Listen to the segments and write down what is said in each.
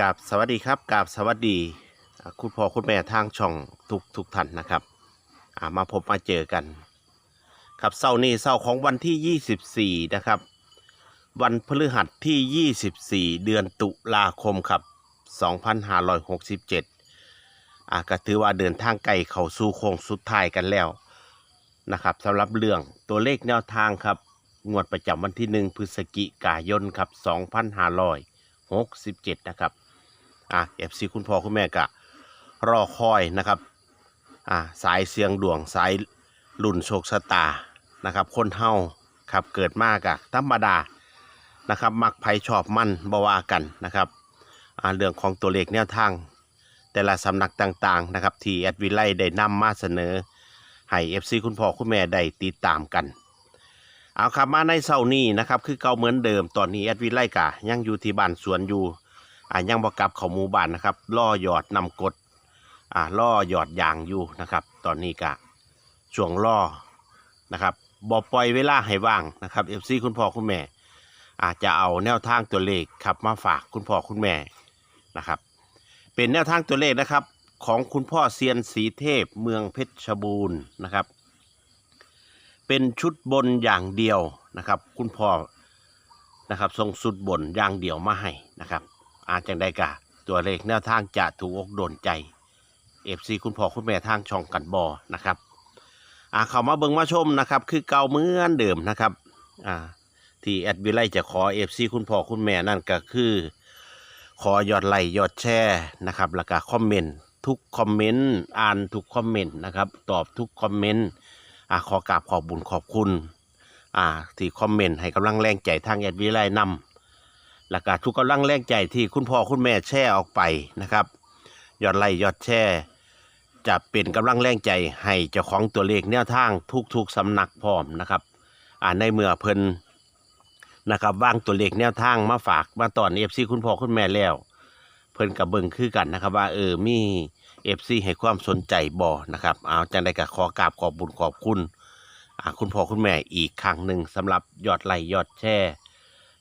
กราบสวัสดีครับกราบสวัสดีคุณพ่อคุณแม่ทางช่องทุกทุกท่านนะครับามาพบมาเจอกัน ครับเสาร์นี้เสาร์ของวันที่ 24 นะครับ วันพฤหัสที่ 24 เดือนตุลาคมครับ 2567อ่าก็ถือว่าเดินทางไกลเข้าสู่โค้งสุดท้ายกันแล้วนะครับสำหรับเรื่องตัวเลขแนวทางครับงวดประจำวันที่ 1 พฤศจิกายนครับ 2567 นะครับ อ่าเอฟซีคุณพ่อคุณแม่กะรอคอยนะครับอ่าสายเสียงดวงสายลุ่นโชคชะตานะครับ คนเฮาครับเกิดมากอะธรรมดานะครับ มักไผชอบมั่นบวากันนะครับอ่าเรื่องของตัวเลขแนวทาง แต่ละสำนักต่างๆนะครับที่แอดวิไลได้นำมาเสนอให้เอฟซีคุณพ่อคุณแม่ได้ติดตามกันเอาครับมาในเสาร์นี้นะครับ คือเก่าเหมือนเดิมตอนนี้แอดวิไลกะยังอยู่ที่บ้านสวนอยู่ อ่ายังบ่กลับเข้าหมู่บ้านนะครับล่อหยอดนำกดอ่าล่อหยอดยางอยู่นะครับ ตอนนี้กะช่วงล่อนะครับบ่ปล่อยเวลาให้ว่างนะครับเอฟซีคุณพ่อคุณแม่ อาจจะเอาแนวทางตัวเลขครับมาฝากคุณพ่อคุณแม่นะครับ เป็นแนวทางตัวเลขนะครับ ของคุณพ่อเซียนสีเทพเมืองเพชรบูรณ์นะครับ เป็นชุดบนอย่างเดียวนะครับ คุณพ่อนะครับส่งสุดบนอย่างเดียวมาให้นะครับ อาจจังได้กะ ตัวเลขแนวทางจะถูกอกโดนใจเอฟซีคุณพ่อคุณแม่ทางช่องกันบอนะครับอ่าเข้ามาเบิ่งมาชมนะครับ คือเก่าเหมือนเดิมนะครับอ่าที่แอดวิไลจะขอเอฟซีคุณพ่อคุณแม่นั่นก็คือ ขอยอดไลค์ยอดแชร์นะครับแล้วก็คอมเมนต์ทุกคอมเมนต์อ่านทุกคอมเมนต์นะครับตอบทุกคอมเมนต์อ่าขอกราบขอบบุญขอบคุณอ่าที่คอมเมนต์ให้กำลังแรงใจทางแอดวิไลนำ แล้วก็ทุกกำลังแรงใจที่คุณพ่อคุณแม่แชร์ออกไปนะครับ ยอดไลค์ยอดแชร์จะเป็นกำลังแรงใจให้เจ้าของตัวเลขแนวทางทุกๆสำนักพร้อมนะครับ อ่าในเมื่อเพิ่นนะครับวางตัวเลขแนวทางมาฝากมาตอนเอฟซีคุณพ่อคุณแม่แล้ว เพิ่นกับเบิ่งคือกันนะครับ ว่าเออมีเอฟซีให้ความสนใจบ่นะครับเอาจังได้ก็ขอกราบขอบบุญขอบคุณคุณพ่อคุณแม่อีกครั้งหนึ่งสำหรับยอดไลค์ยอดแชร์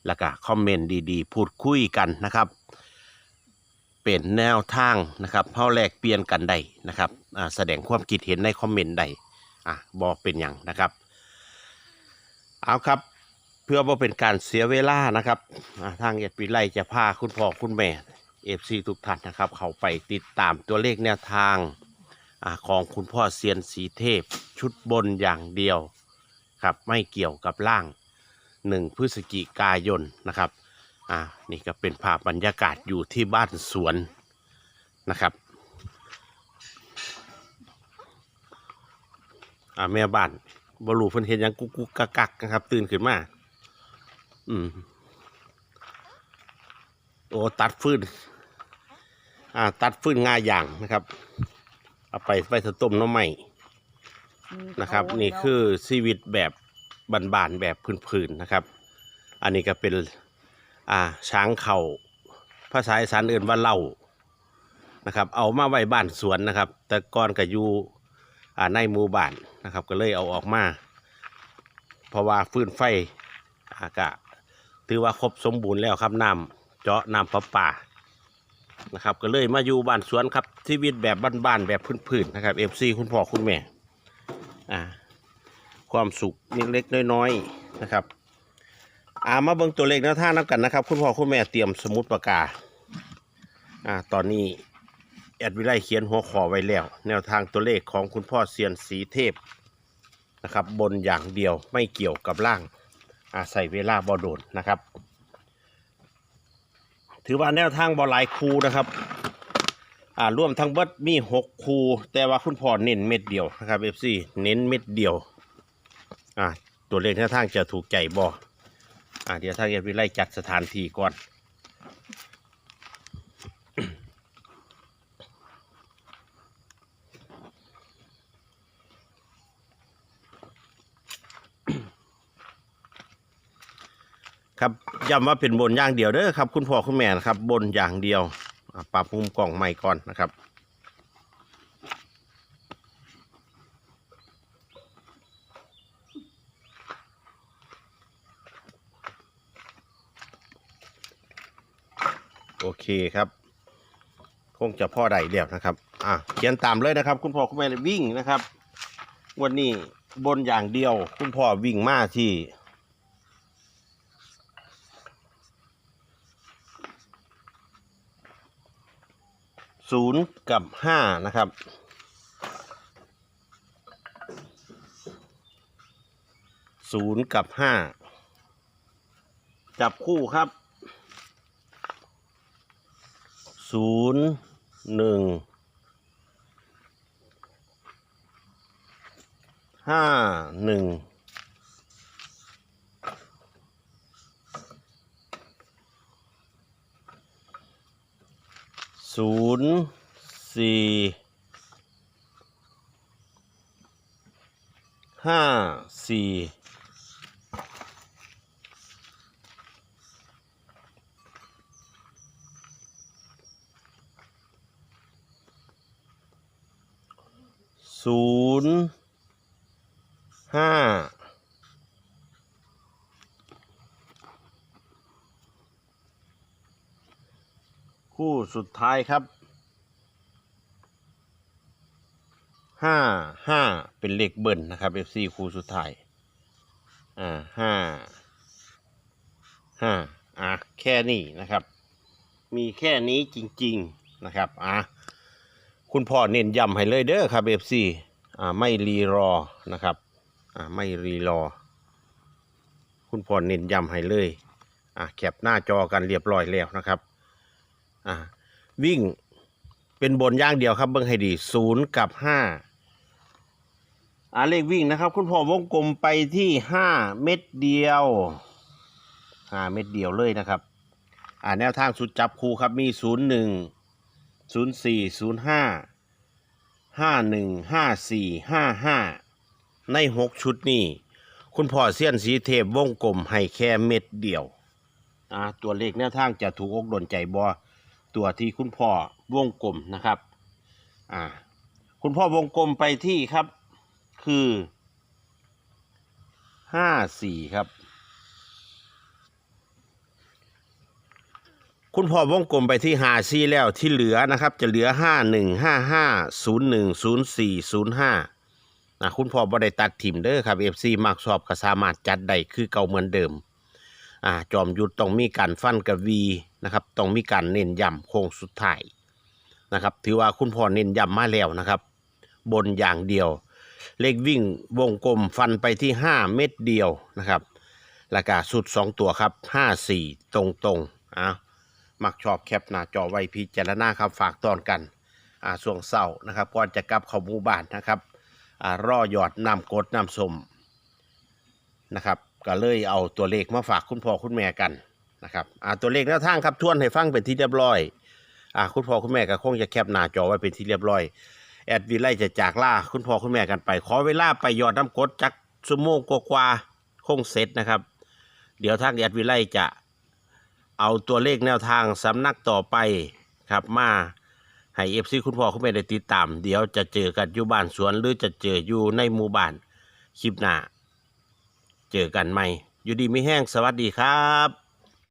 แล้วก็คอมเมนต์ดีๆ พูดคุยกันนะครับ เป็นแนวทางนะครับเฮาแลกเปลี่ยนกันได้นะครับแสดงความคิดเห็นในคอมเมนต์ได้อะบอกเป็นอย่างนะครับ เอาครับเพื่อว่เป็นการเสียเวลานะครับทางเอ็ดวิไลจะพาคุณพ่อคุณแม่เอฟซีทุกท่านนะครับ เขาไปติดตามตัวเลขแนวทางอของคุณพ่อเซียนสีเทพชุดบนอย่างเดียวครับไม่เกี่ยวกับล่าง หนึ่งพฤศจิกายนนะครับอ่านี่ก็เป็นภาพบรรยากาศอยู่ที่บ้านสวนนะครับอ่าแม่บ้านบรูเพิ่นเห็นหยังกุกกุกกักกักนะครับ ตื่นขึ้นมา อืมโอ้ตัดฟืนอ่า ตัดฟืนงาอย่างนะครับ เอาไปไปถต้มหน้ำใหม่นะครับ นี่คือชีวิตแบบ บานๆแบบพื้นๆนะครับ อันนี้ก็เป็นอ่าช้างเขาภาษาอีสานเอื่นว่าเล่านะครับ เอามาไว้บ้านสวนนะครับ แต่ก่อนก็อยู่อ่าในหมู่บ้านนะครับ ก็เลยเอาออกมา เพราะว่าฟื้นไฟอากะถือว่าครบสมบูรณ์แล้วครับน้ำเจาะน้ำประปานะครับ ก็เลยมาอยู่บ้านสวนครับชีวิตแบบบ้านๆแบบพื้นๆนะครับเอฟซีคุณพ่อคุณแม่อ่า ความสุขเล็กๆน้อยๆนะครับอ่ามาเบิ่งตัวเลขแนวทางนับกันนะครับ คุณพ่อคุณแม่เตรียมสมุดปากกาอ่าตอนนี้แอดวิไลเขียนหัวขอไว้แล้ว แนวทางตัวเลขของคุณพ่อเซียนสีเทพนะครับ บนอย่างเดียวไม่เกี่ยวกับล่างอาใส่เวลาบอโดนนะครับ ถือว่าแนวทางบอหลายคูนะครับอ่ารวมทั้งเบิดมีหกคูแต่ว่าคุณพ่อเน้นเม็ดเดียวนะครับเอฟซีเน้นเม็ดเดียว อ่าตัวเลขแนวทางจะถูกใจบออ่าเดี๋ยวทางเอฟซีไล่จัดสถานที่ก่อนครับย้ำว่าเป็นบนอย่างเดียวเด้อครับ คุณพ่อคุณแม่นะครับบนอย่างเดียวอะปรับมุมกล่องใหม่ก่อนนะครับ โอเคครับ คงจะพ่อใดเดียวนะครับ อะเขียนตามเลยนะครับ คุณพ่อคุณแม่วิ่งนะครับ วันนี้บนอย่างเดียว คุณพ่อวิ่งมาที่ศูนย์กับห้านะครับศูนย์กับห้าจับคู่ครับ ศูนย์หนึ่งห้าหนึ่งศูนย์สี่ห้าสี่ ศูนย์ห้าคู่สุดท้ายครับห้าห้าเป็นเลขเบิ้ลนะครับ FC คู่สุดท้าย อ่าห้าห้าอะแค่นี้นะครับ มีแค่นี้จริง ๆ นะครับ อะ คุณพ่อเน้นย้ำให้เลยเด้อครับ FC อ่าไม่รีรอนะครับอ่าไม่รีรอ คุณพ่อเน้นย้ำให้เลยอ่าแคปหน้าจอกันเรียบร้อยแล้วนะครับอ่าวิ่งเป็นบนย่างเดียวครับเบิ้งให้ดีศูนย์กับห้าอาเลขวิ่งนะครับ คุณพ่อวงกลมไปที่ห้าเม็ดเดียวห้าเม็ดเดียวเลยนะครับ อ่าแนวทางสุดจับคู่ครับมีศูนย์หนึ่ง ศูนย์สี่ศูนย์ห้าห้าหนึ่งห้าสี่ห้าห้าในหกชุดนี้ คุณพ่อเสี้ยนสีเทพวงกลมให้แค่เม็ดเดียวอ่าตัวเลขแนวทางจะถูกอกโดนใจบอตัวที่คุณพ่อวงกลมนะครับอ่าคุณพ่อวงกลมไปที่ครับ คือห้าสี่ครับ คุณพ่อวงกลมไปที่หาซีแล้วที่เหลือนะครับ จะเหลือห้าหนึ่งห้าห้าศูนย์หนึ่งศูนย์สี่ศูนย์ห้านะคุณพ่อบ่ได้ตัดถิ่มเด้อครับเอฟซีมักชอบก็สามารถจัดได้คือเก่าเหมือนเดิมอ่าจอมยุทธต้องมีการฟันกับวีนะครับต้องมีการเน้นย้ำโค้งสุดท้ายนะครับ ถือว่าคุณพ่อเน้นย้ำมาแล้วนะครับ บนอย่างเดียว เลขวิ่งวงกลมฟันไปที่ 5 เม็ดเดียวนะครับแล้วก็สุด 2 ตัวครับ 5 4 ตรงตรงๆอะ มักชอบแคปหน้าจอไว้พิจารณาครับฝากตอนกันอ่าช่วงเศร้านะครับก่อนจะกลับเข้าหมู่บ้านนะครับอ่ารอหยอดน้ำกดน้ำสมนะครับก็เลยเอาตัวเลขมาฝากคุณพ่อคุณแม่กันนะครับอ่าตัวเลขแนวทางครับทวนให้ฟังเป็นที่เรียบร้อยอ่าคุณพ่อคุณแม่ก็คงจะแคปหน้าจอไว้เป็นที่เรียบร้อยแอดวิไลจะจากล่าคุณพ่อคุณแม่กันไป ขอเวลาไปหยอดน้ำกดจักชั่วโมงกว่าๆคงเสร็จนะครับ เดี๋ยวทางแอดวิไลจะ เอาตัวเลขแนวทางสำนักต่อไปครับมาให้เอฟซีคุณพ่อคุณแม่ได้ติดตาม เดี๋ยวจะเจอกันอยู่บ้านสวนหรือจะเจออยู่ในหมู่บ้านคลิปหน้า เจอกันใหม่ อยู่ดีไม่แห้งสวัสดีครับ